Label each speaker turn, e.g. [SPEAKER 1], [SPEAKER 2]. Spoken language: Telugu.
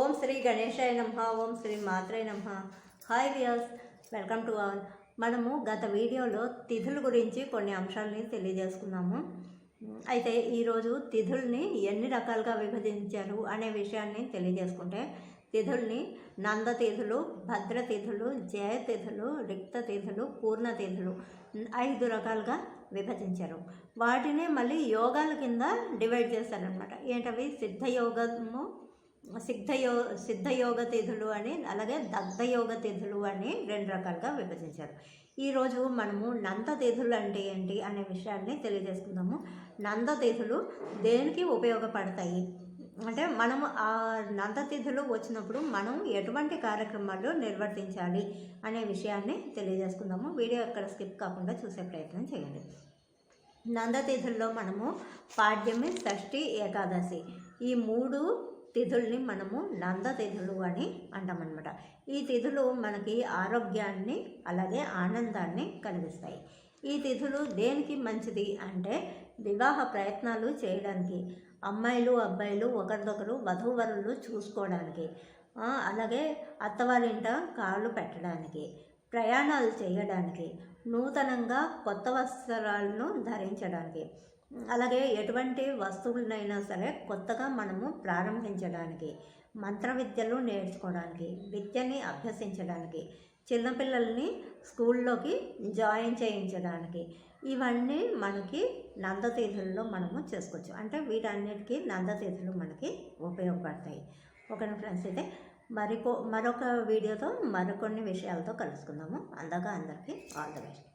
[SPEAKER 1] ఓం శ్రీ గణేశాయ నమ ఓం శ్రీ మాత్రే నమ. Hi viewers welcome to all మనము గత వీడియోలో తిథుల గురించి కొన్ని అంశాలని తెలియజేసుకున్నాము. అయితే ఈరోజు తిథుల్ని ఎన్ని రకాలుగా విభజించారు అనే విషయాన్ని తెలియజేసుకుంటే తిథుల్ని నంద భద్రతిథులు భద్ర రిక్తతిథులు పూర్ణతిథులు రిక్త పూర్ణ ఐదు రకాలుగా విభజించారు. వాటిని మళ్ళీ యోగాల కింద డివైడ్ చేశారనమాట ఏంటవి? సిద్ధయోగము సిద్ధయో సిద్ధయోగ తిథులు అని అలాగే దగ్ధయోగ తిథులు అని రెండు రకాలుగా విభజించారు. ఈరోజు మనము నంద తిథులు అంటే ఏంటి అనే విషయాన్ని తెలియజేసుకుందాము. నంద తిథులు దేనికి ఉపయోగపడతాయి? అంటే మనము ఆ నందతిథులు వచ్చినప్పుడు మనం ఎటువంటి కార్యక్రమాలు నిర్వర్తించాలి అనే విషయాన్ని తెలియజేసుకుందాము. వీడియో ఎక్కడ స్కిప్ కాకుండా చూసే ప్రయత్నం చేయండి. నందతిథుల్లో మనము పాడ్యమి షష్ఠి ఏకాదశి ఈ మూడు తిథుల్ని మనము నంద తిథులు అని అంటామన్నమాట. ఈ తిథులు మనకి ఆరోగ్యాన్ని అలాగే ఆనందాన్ని కలిగిస్తాయి. ఈ తిథులు దేనికి మంచిది అంటే వివాహ ప్రయత్నాలు చేయడానికి అమ్మాయిలు అబ్బాయిలు ఒకరిదొకరు వధూవరులు చూసుకోవడానికి అలాగే అత్తవారింట కాళ్ళు పెట్టడానికి ప్రయాణాలు చేయడానికి నూతనంగా కొత్త వస్త్రాలను ధరించడానికి అలాగే ఎటువంటి వస్తువులనైనా సరే కొత్తగా మనము ప్రారంభించడానికి మంత్ర విద్యలు నేర్చుకోవడానికి విద్యని అభ్యసించడానికి చిన్నపిల్లల్ని స్కూల్లోకి జాయిన్ చేయించడానికి ఇవన్నీ మనకి నందతీర్థుల్లో మనము చేసుకోవచ్చు. అంటే వీటన్నిటికీ నందతీర్థులు మనకి ఉపయోగపడతాయి. ఓకేనా ఫ్రెండ్స్? అయితే మరికో మరొక వీడియోతో మరికొన్ని విషయాలతో కలుసుకుందాము. అందాక అందరికీ ఆల్ ద బెస్ట్.